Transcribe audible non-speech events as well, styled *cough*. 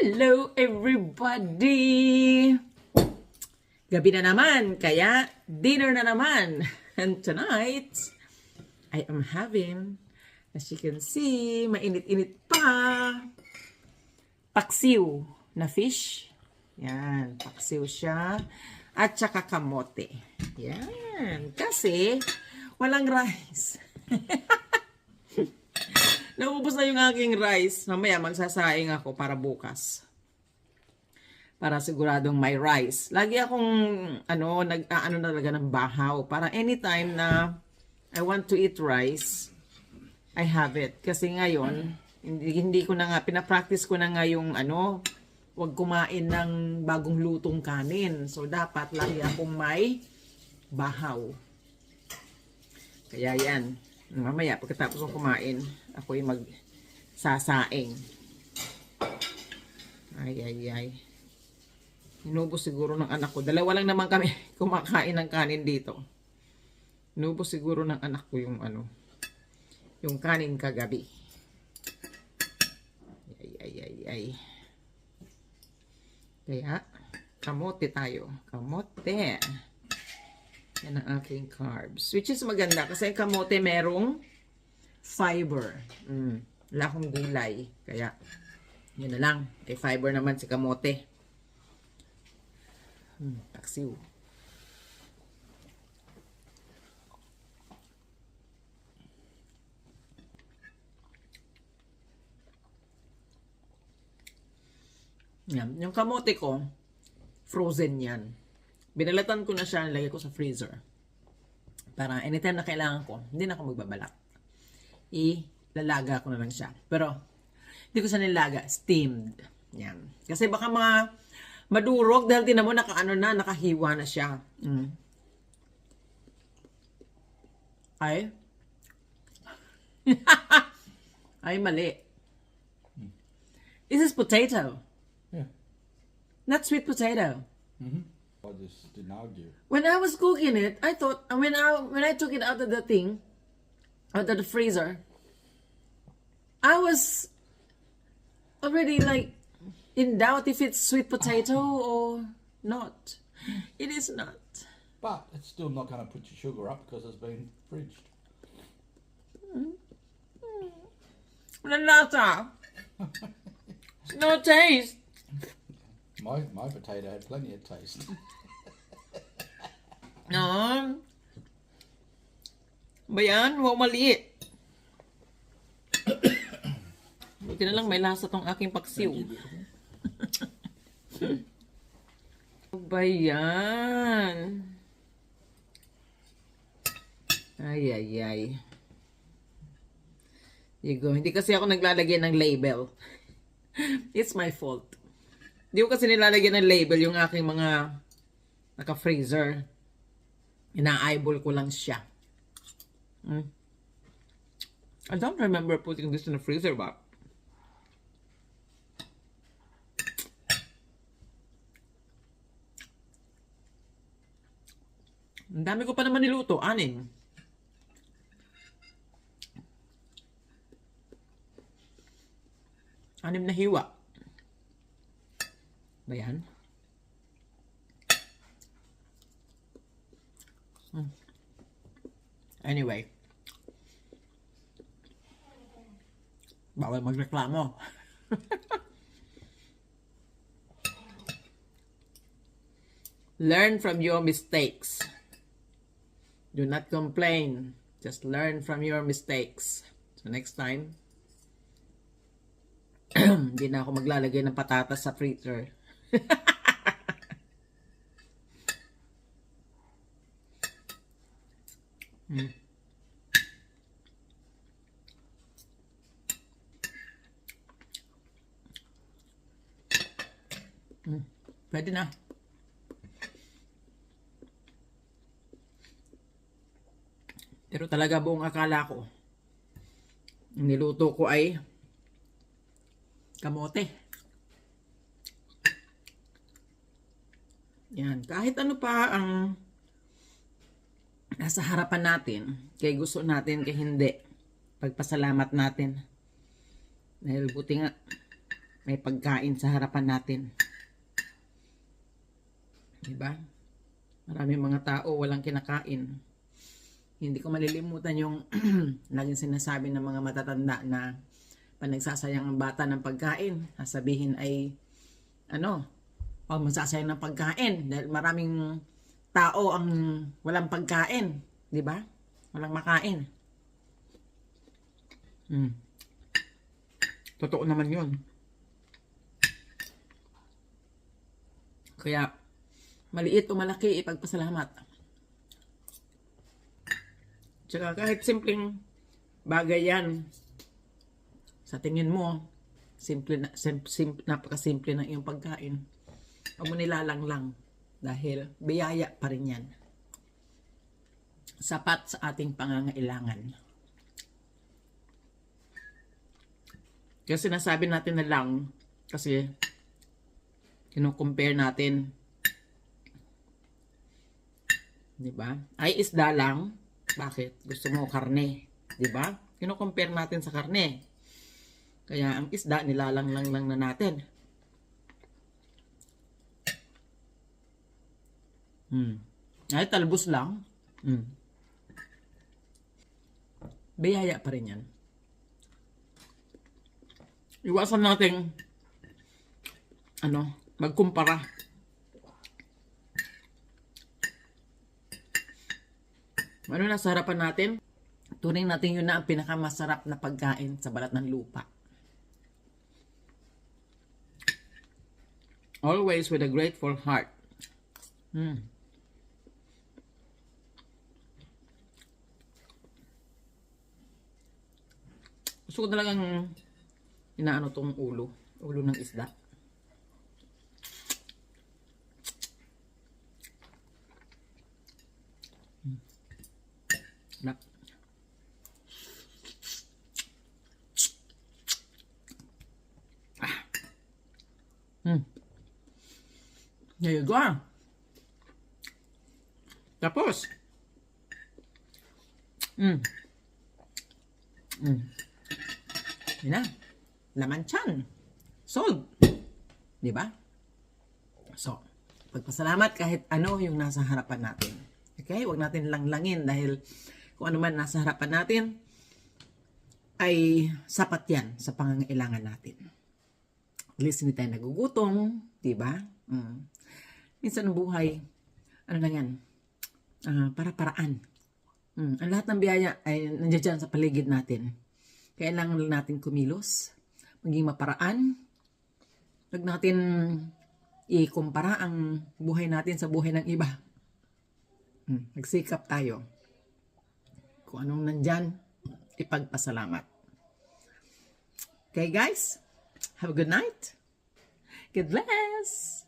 Hello everybody! Gabi na naman, kaya dinner na naman. *laughs* And tonight, I am having, as you can see, mainit-init pa, paksiw na fish. Yan, paksiw siya. At saka kamote. Yan. Kasi, walang rice. *laughs* Naubos na yung aking rice. Mamaya magsasaing ako para bukas. Para siguradong may rice. Lagi akong ano, nag ano na talaga ng bahaw para anytime na I want to eat rice, I have it. Kasi ngayon, hindi, hindi ko na nga pinapractice ko na nga yung ano, wag kumain ng bagong lutong kanin. So dapat lagi akong may bahaw. Kaya yan. Mamaya, pagkatapos ko kumain, ako yung magsasaing. Ay, ay, ay. Inubos siguro ng anak ko. Dalawa lang naman kami *laughs* kumakain ng kanin dito. Inubos siguro ng anak ko yung ano, yung kanin kagabi. Ay, ay, ay, ay. Kaya, kamote tayo. Kamote. Yan ang aking carbs. Which is maganda kasi kamote merong fiber. Mm. Wala akong gulay. Kaya, yun na lang. May fiber naman si kamote. Hmm, taksiw. Yan. Yung kamote ko, frozen yan. Binalatan ko na siya, nilagay ko sa freezer. Para anytime na kailangan ko, hindi na ako magbabalak. Ilalaga ko na lang siya. Pero, hindi ko siya nilaga, steamed. Yan. Kasi baka mga madurog dahil tinan mo nakaano na, nakahiwa na siya. Mm. Ay. *laughs* Ay, mali. This is potato. Yeah. Not sweet potato. Argue. When I was cooking it, I thought when I when I took it out of the thing, out of the freezer, I was already like in doubt if it's sweet potato or not. It is not. But it's still not going to put your sugar up because it's been fridged. Mm. Mm. Walang lasa. No taste. My my potato had plenty of taste. No. Ba yan? Huwag maliit. Buti na lang may lasa tong aking paksiw. *laughs* ba yan? Ay, ay, ay. Digo, hindi kasi ako naglalagay ng label. *laughs* It's my fault. Hindi ko kasi nilalagyan ng label yung aking mga naka-freezer. Ina-eyeball ko lang siya. Mm. I don't remember putting this in the freezer ba? Ang dami ko pa naman niluto. Anin. Anim na hiwa. Ba yan? Anyway. Bawal magreklamo. *laughs* learn from your mistakes. Do not complain. Just learn from your mistakes. So next time, *clears throat* hindi na ako maglalagay ng patatas sa *laughs* freezer. Pwede na. Pero talaga buong akala ko, niluto ko ay kamote. Yan. Kahit ano pa ang nasa harapan natin, kay gusto natin, kay hindi, pagpasalamat natin. Dahil buti nga, may pagkain sa harapan natin. Diba? Maraming mga tao walang kinakain. Hindi ko malilimutan yung *clears throat* laging sinasabi ng mga matatanda na pag nagsasayang ang bata ng pagkain, sasabihin ay ano, pag magsasayang ng pagkain dahil maraming tao ang walang pagkain, di ba? Walang makain. Hmm. Totoo naman 'yun. Kaya maliit o malaki ipagpasalamat. Tsaka kahit simpleng bagay yan, sa tingin mo, simple na, sim, sim, napakasimple ng iyong pagkain. Huwag mo nilalang lang dahil biyaya pa rin yan. Sapat sa ating pangangailangan. Kaya sinasabi natin na lang kasi kino-compare natin 'di ba? Ay isda lang. Bakit? Gusto mo karne, 'di ba? Kino-compare natin sa karne. Kaya ang isda nilalang lang lang na natin. Hmm. Ay talbos lang. Hmm. Biyaya pa rin yan. Iwasan nating ano, magkumpara. Ano na sa harapan natin? Turing natin yun na ang pinakamasarap na pagkain sa balat ng lupa. Always with a grateful heart. Hmm. Gusto ko talagang inaano tong ulo. Ulo ng isda. Sarap. Ah. Hmm. There you go. Tapos. Hmm. Hmm. Yun na. Laman chan. Sold. Di ba? So, pagpasalamat kahit ano yung nasa harapan natin. Okay? Huwag natin langlangin dahil kung ano man nasa harapan natin ay sapat yan sa pangangailangan natin. At least hindi tayo nagugutom, di ba? Mm. Minsan ang buhay, ano lang yan, ah, para-paraan. Mm. Ang lahat ng biyaya ay nandiyan sa paligid natin. Kailangan lang natin kumilos, maging maparaan. Huwag natin ikumpara ang buhay natin sa buhay ng iba. Mm. Magsikap tayo. Kung anong nandyan, ipagpasalamat. Okay guys, have a good night. God bless.